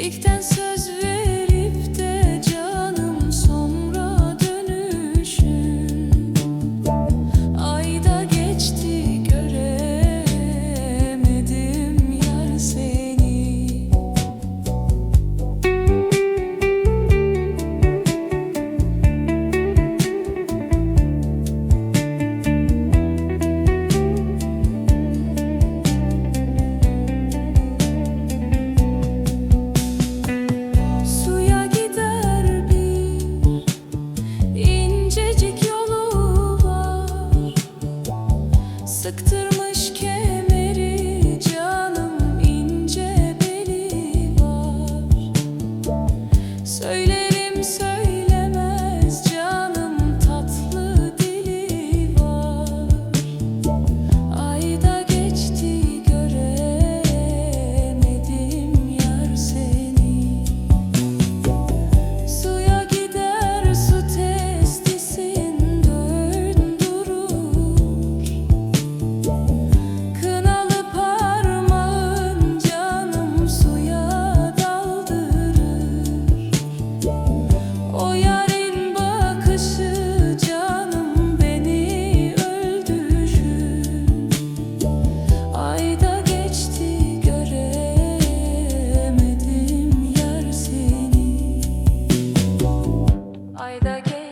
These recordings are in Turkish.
İlkten sonra Sıktırmış kemeri canım ince beli var. Söyle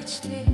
touched it.